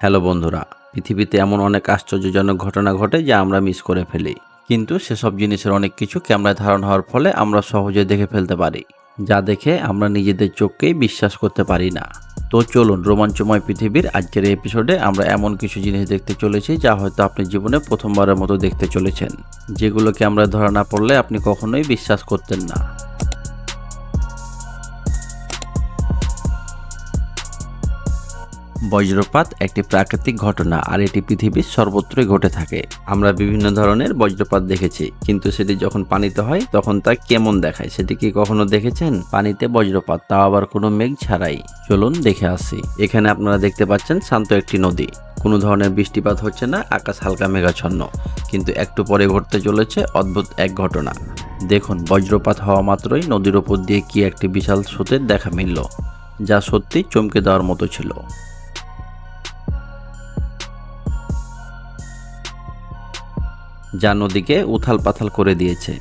Hello বন্ধুরা, পৃথিবীতে এমন অনেক আশ্চর্যজনক ঘটনা ঘটে যা আমরা মিস করে ফেলি। কিন্তু সেসব জিনিসের অনেক কিছু ক্যামেরায় ধারণ হওয়ার ফলে আমরা সহজে দেখে ফেলতে পারি, যা দেখে আমরা নিজেদের চোখকেই বিশ্বাস করতে পারি না। তো চলুন, রোমাঞ্চময় পৃথিবীর আজকের এপিসোডে আমরা এমন কিছু জিনিস দেখতে চলেছি যা হয়তো আপনি জীবনে প্রথমবারের মতো দেখতে চলেছেন যেগুলো ক্যামেরায় ধরা না পড়লে আপনি কখনোই বিশ্বাস করতেন না। বজ্রপাত একটি প্রাকৃতিক ঘটনা আর এটি পৃথিবীর সর্বত্রই ঘটে থাকে। আমরা বিভিন্ন ধরনের বজ্রপাত দেখেছি, কিন্তু সেটি যখন পানিতে হয়, তখন তা কেমন দেখায়? সেটি কি কখনো দেখেছেন? পানিতে বজ্রপাত, তাও আবার কোনো মেঘ ছাড়াই। চলুন দেখে আসি। এখানে আপনারা দেখতে পাচ্ছেন শান্ত একটি নদী। কোনো ধরনের বৃষ্টিপাত হচ্ছে না, আকাশ হালকা মেঘাচ্ছন্ন, কিন্তু একটু পরে ঘটতে চলেছে অদ্ভুত এক ঘটনা। দেখুন, বজ্রপাত হওয়া মাত্রই নদীর ওপর দিয়ে কি একটি বিশাল স্রোতের দেখা মিলল, যা সত্যি চমকে দেওয়ার মতো ছিল। যা নদীকে উথাল পাথাল করে দিয়েছে।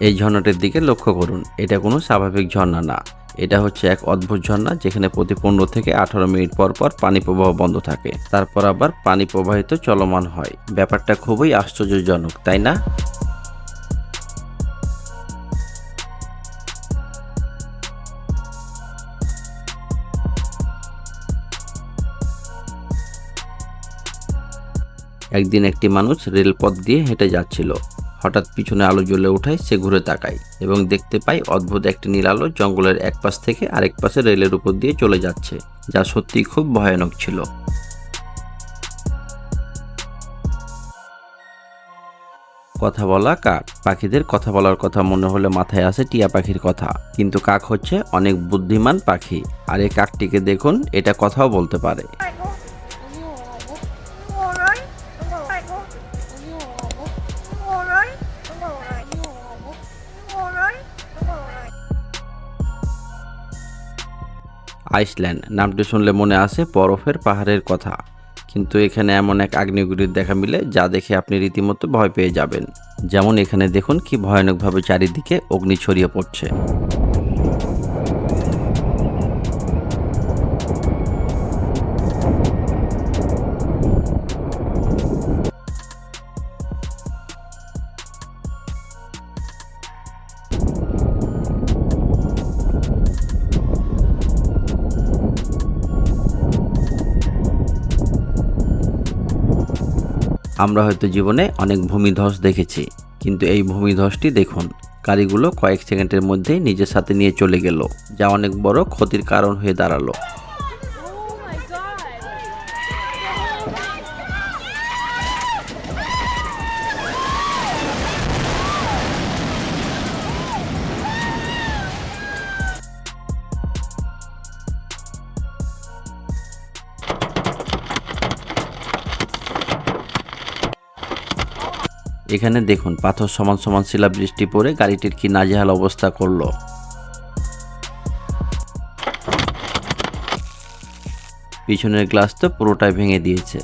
এই ঝর্ণাটির দিকে লক্ষ্য করুন। এটা কোনো স্বাভাবিক ঝর্ণা না। এটা হচ্ছে এক অদ্ভুত ঝর্ণা যেখানে প্রতি পনেরো থেকে আঠারো মিনিট পর পর পানি প্রবাহ বন্ধ থাকে। তারপর আবার পানি প্রবাহিত চলমান হয়। ব্যাপারটা খুবই আশ্চর্যজনক, তাই না? একদিন একটি মানুষ রেলপথ দিয়ে হেঁটে যাচ্ছিল। হঠাৎ পিছনে আলো জ্বলে ওঠায় সে ঘুরে তাকায় এবং দেখতে পায় অদ্ভুত একটি নীল আলো জঙ্গলের এক পাশ থেকে আরেক পাশে রেলের উপর দিয়ে চলে যাচ্ছে, যা সত্যি খুব ভয়ানক ছিল। কথা বলা কাক। পাখিদের কথা বলার কথা মনে হলে মাথায় আসে টিয়া পাখির কথা। কিন্তু কাক হচ্ছে অনেক বুদ্ধিমান পাখি। আর এই কাকটিকে দেখুন, এটা কথাও বলতে পারে। আইসল্যান্ড। নামটি শুনলে মনে আসে বরফের পাহাড়ের কথা। কিন্তু এখানে এমন এক আগ্নেয়গিরির দেখা মিলে যা দেখে আপনি রীতিমতো ভয় পেয়ে যাবেন। যেমন এখানে দেখুন কি ভয়ানকভাবে চারিদিকে অগ্নি ছড়িয়ে পড়ছে। আমরা হয়তো জীবনে অনেক ভূমিধ্বস দেখেছি, কিন্তু এই ভূমিধসটি দেখুন গাড়িগুলো কয়েক সেকেন্ডের মধ্যেই নিজের সাথে নিয়ে চলে গেল, যা অনেক বড় ক্ষতির কারণ হয়ে দাঁড়াল। এখানে দেখুন, পাথর সমান সমান শিলা বৃষ্টি পড়ে গাড়িটির কি নাজেহাল অবস্থা করল। পিছনের গ্লাস তো পুরোটাই ভেঙে দিয়েছে।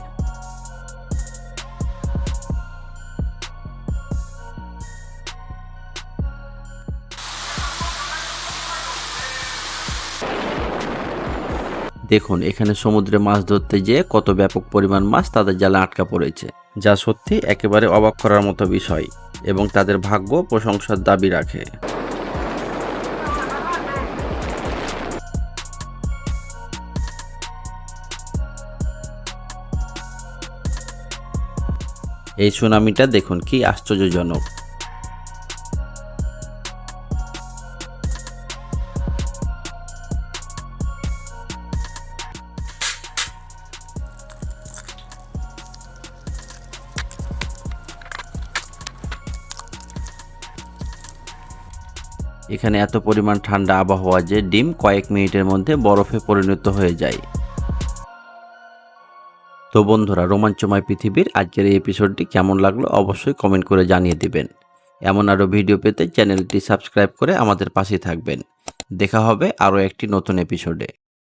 দেখুন, এখানে সমুদ্রে মাছ ধরতে যেয়ে কত ব্যাপক পরিমাণ মাছ তাদের জালে আটকা পড়েছে। যা সত্যি একেবারে অবাক করার মতো বিষয় এবং তাদের ভাগ্য প্রশংসার দাবি রাখে। এই সুনামিটা দেখুন কি আশ্চর্যজনক। এখানে এত পরিমাণ ঠান্ডা আবহাওয়া যে ডিম কয়েক মিনিটের মধ্যে বরফে পরিণত হয়ে যায়। তো বন্ধুরা, রোমাঞ্চময় পৃথিবীর আজকের এই এপিসোডটি কেমন লাগল অবশ্যই কমেন্ট করে জানিয়ে দিবেন। এমন আরও ভিডিও পেতে চ্যানেলটি সাবস্ক্রাইব করে আমাদের পাশে থাকবেন। দেখা হবে আরও একটি নতুন এপিসোডে